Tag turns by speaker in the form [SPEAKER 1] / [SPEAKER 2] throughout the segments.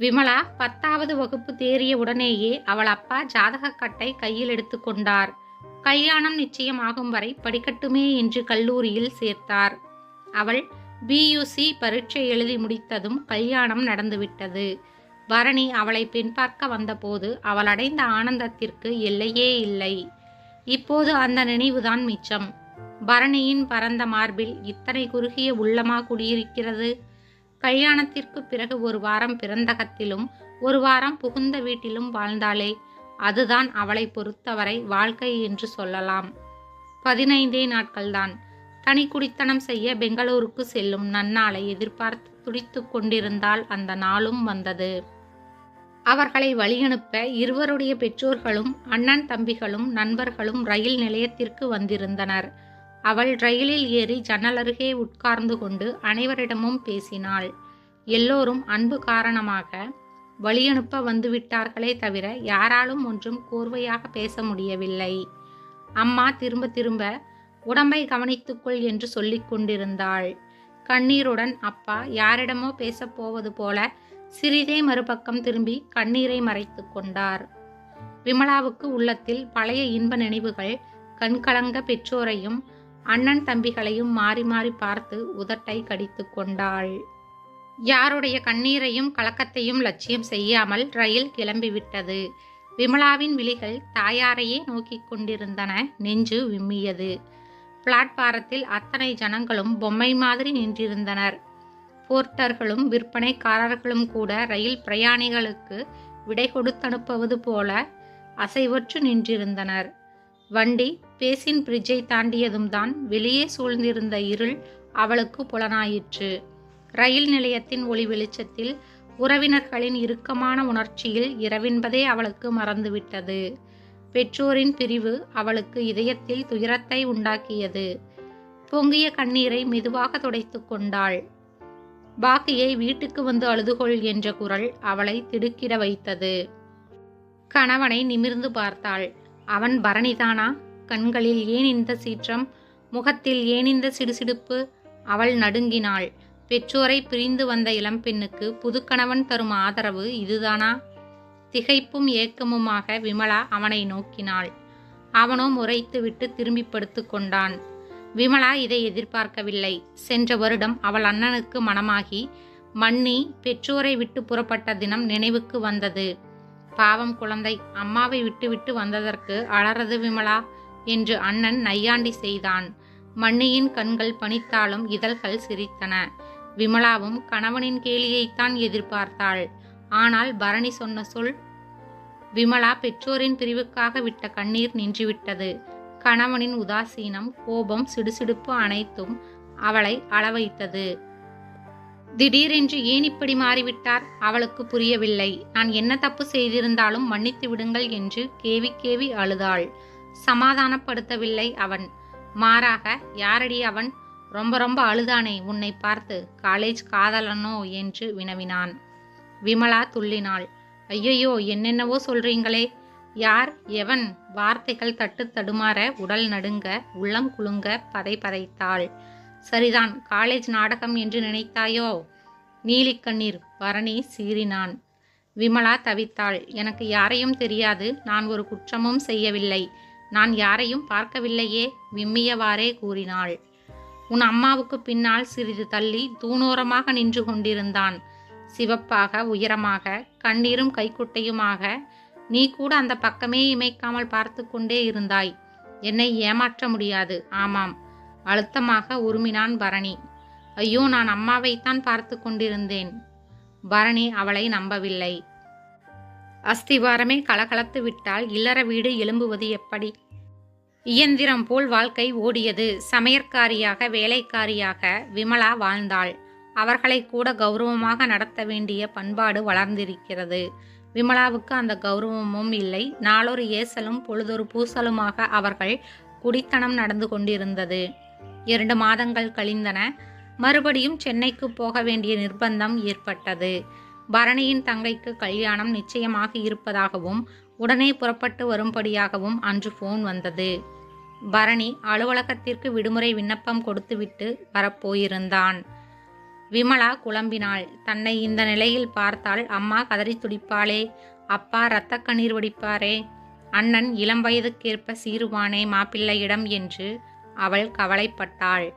[SPEAKER 1] விமலா பத்தாவது வகுப்பு தேறிய உடனேயே அவள் அப்பா ஜாதகக்கட்டை கையில் எடுத்துக்கொண்டார் கல்யாணம் நிச்சயமாகும் வரை படிக்கட்டுமே என்று கல்லூரியில் சேர்த்தார். அவள் பியூசி பரீட்சை எழுதி முடித்ததும் கல்யாணம் நடந்துவிட்டது. பரணி அவளை பெண் பார்க்க வந்தபோது அவள் அடைந்த ஆனந்தத்திற்கு எல்லையே இல்லை. இப்போது அந்த நினைவுதான் மிச்சம். பரணியின் பரந்த மார்பில் இத்தனை குறுகிய உள்ளமா குடியிருக்கிறது? கல்யாணத்திற்கு பிறகு ஒரு வாரம் பிறந்தகத்திலும் ஒரு வாரம் புகுந்த வீட்டிலும் வாழ்ந்தாளே. அதுதான் அவளை பொறுத்தவரை வாழ்க்கை என்று சொல்லலாம். பதினைந்தே நாட்கள்தான். தனி குடித்தனம் செய்ய பெங்களூருக்கு செல்லும் நன்னாளை எதிர்பார்த்து துடித்து கொண்டிருந்தால் அந்த நாளும் வந்தது. அவர்களை வழியனுப்ப இருவருடைய பெற்றோர்களும் அண்ணன் தம்பிகளும் நண்பர்களும் ரயில் நிலையத்திற்கு வந்திருந்தனர். அவள் ரயிலில் ஏறி ஜன்னல் அருகே உட்கார்ந்து கொண்டு அனைவரிடமும் பேசினாள். எல்லோரும் அன்பு காரணமாக வழியனுப்ப வந்துவிட்டார்களே தவிர யாராலும் ஒன்றும் கோர்வையாக பேச முடியவில்லை. அம்மா திரும்ப திரும்ப உடம்பை கவனித்துக்கொள் என்று சொல்லிக் கொண்டிருந்தாள். கண்ணீருடன் அப்பா யாரிடமோ பேசப் போவது போல சிறிதே மறுபக்கம் திரும்பி கண்ணீரை மறைத்து கொண்டார். விமலாவுக்கு உள்ளத்தில் பழைய இன்ப நினைவுகள் கண்கலங்க பெற்றோரையும் அண்ணன் தம்பிகளையும் மாறி மாறி பார்த்து உதட்டை கடித்து கொண்டாள். யாருடைய கண்ணீரையும் கலக்கத்தையும் லட்சியம் செய்யாமல் ரயில் கிளம்பிவிட்டது. விமலாவின் விழிகள் தாயாரையே நோக்கிக் கொண்டிருந்தன. நெஞ்சு விம்மியது. பிளாட்பாரத்தில் அத்தனை ஜனங்களும் பொம்மை மாதிரி நின்றிருந்தனர். போர்ட்டர்களும் விற்பனைக்காரர்களும் கூட ரயில் பிரயாணிகளுக்கு விடை கொடுத்தனுப்புவது போல அசைவற்று நின்றிருந்தனர். வண்டி பேசின் பிரிட்ஜை தாண்டியதும் தான் வெளியே சூழ்ந்திருந்த இருள் அவளுக்கு புலனாயிற்று. ரயில் நிலையத்தின் ஒளி வெளிச்சத்தில் உறவினர்களின் இறுக்கமான உணர்ச்சியில் இரவின்பதே அவளுக்கு மறந்துவிட்டது. பெற்றோரின் பிரிவு அவளுக்கு இதயத்தில் துயரத்தை உண்டாக்கியது. பொங்கிய கண்ணீரை மெதுவாக துடைத்து கொண்டாள். பாக்கியை வீட்டுக்கு வந்து அழுதுகொள் என்ற குரல் அவளை திடுக்கிட வைத்தது. கணவனை நிமிர்ந்து பார்த்தாள். அவன் பரணிதானா? கண்களில் ஏன் இந்த சீற்றம் முகத்தில் ஏன் இந்த சிடுசிடுப்பு. அவள் நடுங்கினாள். பெற்றோரை பிரிந்து வந்த இளம்பெண்ணுக்கு புதுக்கணவன் தரும் ஆதரவு இதுதானா? திகைப்பும் ஏக்கமுமாக விமலா அவனை நோக்கினாள். அவனோ முறைத்துவிட்டு திரும்பி படுத்து கொண்டான். விமலா இதை எதிர்பார்க்கவில்லை. சென்ற வருடம் அவள் அண்ணனுக்கு மனமாகி மன்னி பெற்றோரை விட்டு புறப்பட்ட தினம் நினைவுக்கு வந்தது. பாவம் குழந்தை அம்மாவை விட்டுவிட்டு வந்ததற்கு அலறது விமலா என்று அண்ணன் நையாண்டி செய்தான். மண்ணியின் கண்கள் பணித்தாலும் இதழ்கள் சிரித்தன. விமலாவும் கணவனின் கேலியைத்தான் எதிர்பார்த்தாள். ஆனால் பரணி சொன்ன சொல் விமலா பெற்றோரின் பிரிவுக்காக விட்ட கண்ணீர் நின்றுவிட்டது. கணவனின் உதாசீனம் கோபம் சிடுசிடுப்பு அனைத்தும் அவளை அளவைத்தது. திடீரென்று ஏன் இப்படி மாறிவிட்டார்? அவளுக்கு புரியவில்லை. நான் என்ன தப்பு செய்திருந்தாலும் மன்னித்து விடுங்கள் என்று கேவி கேவி அழுதாள். சமாதானப்படுத்தவில்லை அவன். மாறாக யாரடி அவன்? ரொம்ப ரொம்ப அழுதானே உன்னை பார்த்து. காலேஜ் காதலனோ? என்று வினவினான். விமலா துள்ளினாள். ஐயையோ என்னென்னவோ சொல்றீங்களே. யார்? எவன்? வார்த்தைகள் தட்டு தடுமாற உடல் நடுங்க உள்ளம் குலுங்க பதை பதைத்தாள். சரிதான் காலேஜ் நாடகம் என்று நினைத்தாயோ? நீலிக்கண்ணீர் பரணி சீறினான். விமலா தவித்தாள் எனக்கு யாரையும் தெரியாது நான் ஒரு குற்றமும் செய்யவில்லை. நான் யாரையும் பார்க்கவில்லையே விம்மியவாறே கூறினாள். உன் அம்மாவுக்கு பின்னால் சிறிது தள்ளி தூணோரமாக நின்று கொண்டிருந்தான். சிவப்பாக உயரமாக கண்ணீரும் கைக்குட்டையுமாக நீ கூட அந்த பக்கமே இமைக்காமல் பார்த்து கொண்டே இருந்தாய். என்னை ஏமாற்ற முடியாது. ஆமாம் அழுத்தமாக உருமினான் பரணி. ஐயோ நான் அம்மாவைத்தான் பார்த்து கொண்டிருந்தேன். பரணி அவளை நம்பவில்லை. அஸ்திவாரமே கலகலத்து விட்டால் இல்லற வீடு எழும்புவது எப்படி? இயந்திரம் போல் வாழ்க்கை ஓடியது. சமையற்காரியாக வேலைக்காரியாக விமலா வாழ்ந்தாள். அவர்களை கூட கௌரவமாக நடத்த வேண்டிய பண்பாடு வளர்ந்திருக்கிறது. விமலாவுக்கு அந்த கௌரவமும் இல்லை. நாளொரு ஏசலும் பொழுதொரு பூசலுமாக அவர்கள் குடித்தனம் நடந்து கொண்டிருந்தது. இரண்டு மாதங்கள் கழிந்தன. மறுபடியும் சென்னைக்கு போக வேண்டிய நிர்பந்தம் ஏற்பட்டது. பரணியின் தங்கைக்கு கல்யாணம் நிச்சயமாக இருப்பதாகவும் உடனே புறப்பட்டு வரும்படியாகவும் அன்று ஃபோன் வந்தது. பரணி அலுவலகத்திற்கு விடுமுறை விண்ணப்பம் கொடுத்துவிட்டு வரப்போயிருந்தான். விமலா குழம்பினாள். தன்னை இந்த நிலையில் பார்த்தால் அம்மா கதறி துடிப்பாளே. அப்பா இரத்த கண்ணீர் வடிப்பாரே. அண்ணன் இளம் வயதுக்கேற்ப சீருவானே மாப்பிள்ளையிடம் என்று அவள் கவலைப்பட்டாள்.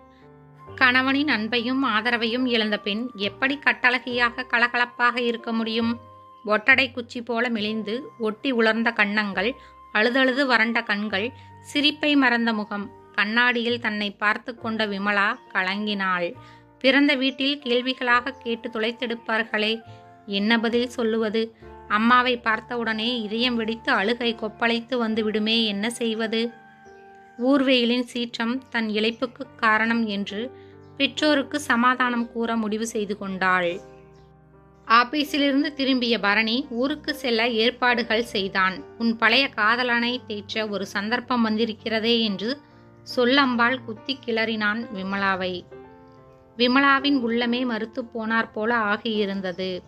[SPEAKER 1] கணவனின் அன்பையும் ஆதரவையும் இழந்த பெண் எப்படி கட்டழகியாக கலகலப்பாக இருக்க முடியும்? ஒட்டடை குச்சி போல மெலிந்து ஒட்டி உலர்ந்த கன்னங்கள் அழுதழுது வறண்ட கண்கள் சிரிப்பை மறந்த முகம் கண்ணாடியில் தன்னை பார்த்து கொண்ட விமலா கலங்கினாள். பிறந்த வீட்டில் கேள்விகளாக கேட்டு துளைத்தெடுப்பார்களே என்ன பதில் சொல்லுவது? அம்மாவை பார்த்தவுடனே இதயம் வெடித்து அழுகை கொப்பளைத்து வந்து விடுமே என்ன செய்வது? ஊர்வெயிலின் சீற்றம் தன் இழைப்புக்கு காரணம் என்று பெற்றோருக்கு சமாதானம் கூற முடிவு செய்து கொண்டாள். ஆபீஸிலிருந்து திரும்பிய பரணி ஊருக்கு செல்ல ஏற்பாடுகள் செய்தான். உன் பழைய காதலனை தேற்ற ஒரு சந்தர்ப்பம் வந்திருக்கிறதே என்று சொல்லம்பாள் குத்தி கிளறினான் விமலாவை. விமலாவின் உள்ளமே மறுத்து போனார் போல ஆகியிருந்தது.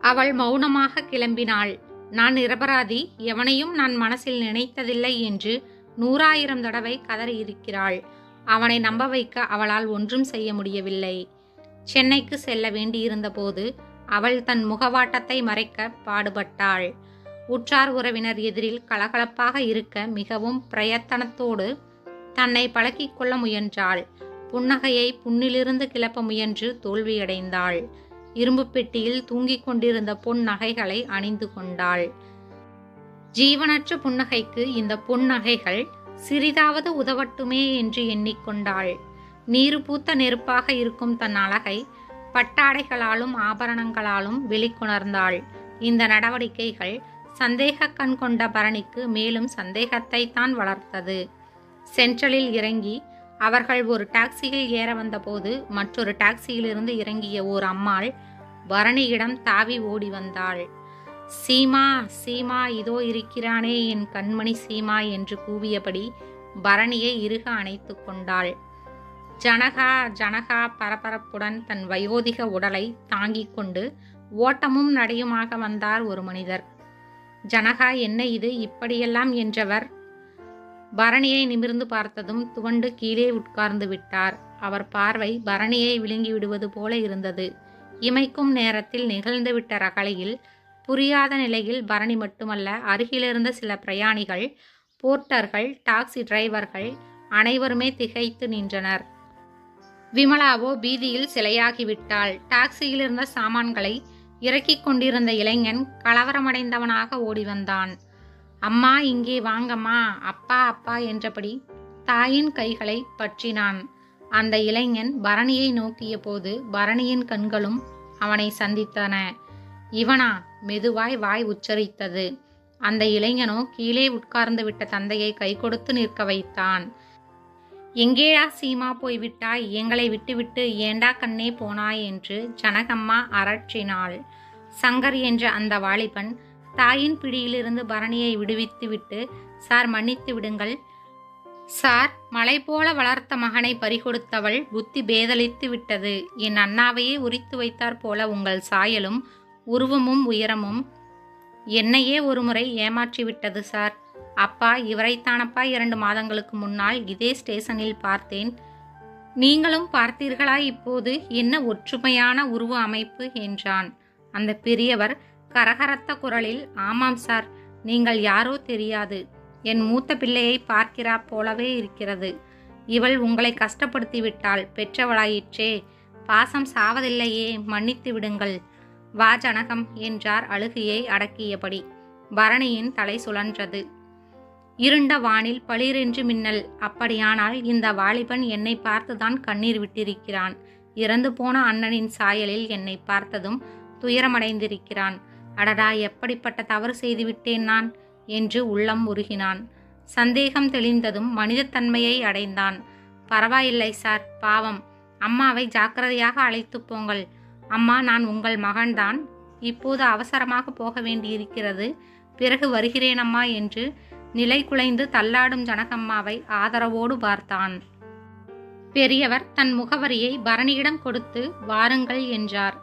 [SPEAKER 1] அவள் மௌனமாக கிளம்பினாள். நான் நிரபராதி எவனையும் நான் மனசில் நினைத்ததில்லை என்று நூறாயிரம் தடவை கதறியிருக்கிறாள். அவனை நம்ப வைக்க அவளால் ஒன்றும் செய்ய முடியவில்லை. சென்னைக்கு செல்ல வேண்டியிருந்தபோது அவள் தன் முகவாட்டத்தை மறைக்க பாடுபட்டாள். உற்றார் உறவினர் எதிரில் கலகலப்பாக இருக்க மிகவும் பிரயத்தனத்தோடு தன்னை பழக்கிக் கொள்ள முயன்றாள். புன்னகையை புண்ணிலிருந்து கிளப்ப முயன்று தோல்வியடைந்தாள். இரும்பு பெட்டியில் தூங்கிக் கொண்டிருந்த பொன் நகைகளை அணிந்து கொண்டாள். ஜீவனற்ற புன்னகைக்கு இந்த புன்னகைகள் சிறிதாவது உதவட்டுமே என்று எண்ணிக்கொண்டாள். நீரு பூத்த நெருப்பாக இருக்கும் தன் அழகை பட்டாடைகளாலும் ஆபரணங்களாலும் வெளிக்கொணர்ந்தாள். இந்த நடவடிக்கைகள் சந்தேக கண் கொண்ட பரணிக்கு மேலும் சந்தேகத்தை தான் வளர்த்தது. சென்ட்ரலில் இறங்கி அவர்கள் ஒரு டாக்ஸியில் ஏற வந்தபோது மற்றொரு டாக்ஸியிலிருந்து இறங்கிய ஓர் அம்மாள் பரணியிடம் தாவி ஓடி வந்தாள். சீமா சீமா இதோ இருக்கிறானே என் கண்மணி சீமா என்று கூவியபடி பரணியை இறுக அணைத்து கொண்டாள். ஜனகா ஜனகா பரபரப்புடன் தன் வயோதிக உடலை தாங்கிக் கொண்டு ஓட்டமும் நடையுமாக வந்தார் ஒரு மனிதர். ஜனகா என்ன இது? இப்படியெல்லாம் என்றவர்? பரணியை நிமிர்ந்து பார்த்ததும் துவண்டு கீழே உட்கார்ந்து விட்டார். அவர் பார்வை பரணியை விழுங்கி விடுவது போல இருந்தது. இமைக்கும் நேரத்தில் நிகழ்ந்துவிட்ட ரகளையில் புரியாத நிலையில் பரணி மட்டுமல்ல அருகிலிருந்த சில பிரயாணிகள் போர்ட்டர்கள் டாக்ஸி டிரைவர்கள் அனைவருமே திகைத்து நின்றனர். விமலாவோ பீதியில் சிலையாகிவிட்டாள். டாக்ஸியில் இருந்த சாமான்களை இறக்கிக் கொண்டிருந்த இளைஞன் கலவரமடைந்தவனாக ஓடி வந்தான் அம்மா இங்கே வாங்கம்மா அப்பா அப்பா என்றபடி தாயின் கைகளை பற்றினான். அந்த இளைஞன் பரணியை நோக்கிய போது பரணியின் கண்களும் அவனை சந்தித்தன. இவனா மெதுவாய் வாய் உச்சரித்தது. அந்த இளைஞனோ கீழே உட்கார்ந்து விட்ட தந்தையை கை கொடுத்து நிற்க வைத்தான். எங்கேடா சீமா போய்விட்டாய்? எங்களை விட்டுவிட்டு ஏண்டா கண்ணே போனாய்? என்று ஜனகம்மா அரற்றினாள். சங்கர் என்ற அந்த வாலிபன் தாயின் பிடியிலிருந்து பரணியை விடுவித்துவிட்டு சார் மன்னித்து விடுங்கள். சார் மலை போல வளர்த்த மகனை பறிகொடுத்தவள் புத்தி பேதலித்து விட்டது. என் அண்ணாவையே உரித்து வைத்தார் போல உங்கள் சாயலும் உருவமும் உயரமும். என்னையே ஒருமுறை ஏமாற்றிவிட்டது சார். அப்பா இவரைத்தானப்பா இரண்டு மாதங்களுக்கு முன்னால் இதே ஸ்டேஷனில் பார்த்தேன். நீங்களும் பார்த்தீர்களா இப்போது? என்ன ஒற்றுமையான உருவ அமைப்பு என்றான். அந்த பெரியவர் கரகரத்த குரலில் ஆமாம் சார். நீங்கள் யாரோ தெரியாது. என் மூத்த பிள்ளையை பார்க்கிறா போலவே இருக்கிறது. இவள் உங்களை கஷ்டப்படுத்தி விட்டாள் பெற்றவளாயிற்றே. பாசம் சாவதில்லையே. மன்னித்து விடுங்கள். வா ஜனகம் என்றார் அழுகையை அடக்கியபடி. பரணியின் தலை சுழன்றது. இருண்ட வானில் பளிரென்று மின்னல். அப்படியானால் இந்த வாலிபன் என்னை பார்த்துதான் கண்ணீர் விட்டிருக்கிறான். இறந்து போன அண்ணனின் சாயலில் என்னை பார்த்ததும் துயரமடைந்திருக்கிறான். அடடா எப்படிப்பட்ட தவறு செய்துவிட்டேன் நான்? என்று உள்ளம் உருகினான். சந்தேகம் தெளிந்ததும் மனிதத்தன்மையை அடைந்தான். பரவாயில்லை சார் பாவம். அம்மாவை ஜாக்கிரதையாக அழைத்து போங்கள். அம்மா நான் உங்கள் மகன்தான். இப்போது அவசரமாக போக வேண்டியிருக்கிறது. பிறகு வருகிறேன் அம்மா என்று நிலை குலைந்து தள்ளாடும் ஜனகம்மாவை ஆதரவோடு பார்த்தான். பெரியவர் தன் முகவரியை பரணியிடம் கொடுத்து வாருங்கள் என்றார்.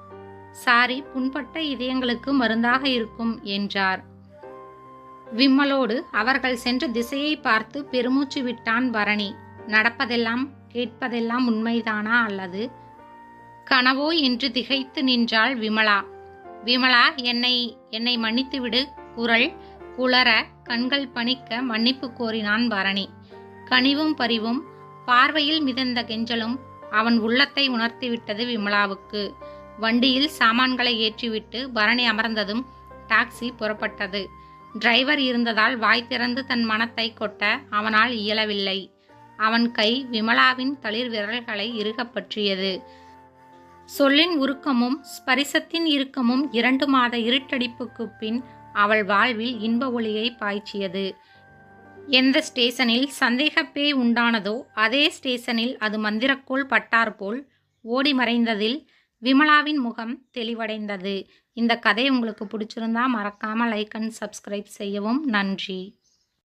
[SPEAKER 1] சாரி புண்பட்ட இதயங்களுக்கு மருந்தாக இருக்கும் என்றார். விம்மலோடு அவர்கள் சென்ற திசையை பார்த்து பெருமூச்சு விட்டான் பரணி. நடப்பதெல்லாம் கேட்பதெல்லாம் உண்மைதானா? அல்லது கனவோ என்று திகைத்து நின்றாள் விமலா. விமலா என்னை என்னை மன்னித்துவிடு குரல் குளற கண்கள் பணிக்க மன்னிப்பு கோரினான் பரணி. கனிவும் பரிவும் பார்வையில் மிதந்த கெஞ்சலும் அவன் உள்ளத்தை உணர்த்திவிட்டது விமலாவுக்கு. வண்டியில் சாமான்களை ஏற்றிவிட்டு பரணி அமர்ந்ததும் டாக்ஸி புறப்பட்டது. டிரைவர் இருந்ததால் வாய் திறந்து தன் மனத்தை கொட்ட அவனால் இயலவில்லை. அவன் கை விமலாவின் தளிர் விரல்களை இறுகப் பற்றியது. சொல்லின் உருக்கமும் ஸ்பரிசத்தின் இறுக்கமும் இரண்டு மாத இருட்டடிப்புக்குப் பின் அவள் வாழ்வில் இன்ப ஒளியை பாய்ச்சியது. எந்த ஸ்டேஷனில் சந்தேகப்பே உண்டானதோ அதே ஸ்டேஷனில் அது மந்திரக்கோள் பட்டாற்போல் ஓடி மறைந்ததில் விமலாவின் முகம் தெளிவடைந்தது. இந்த கதை உங்களுக்கு பிடிச்சிருந்தா மறக்காமல் லைக் அண்ட் சப்ஸ்கிரைப் செய்யவும். நன்றி.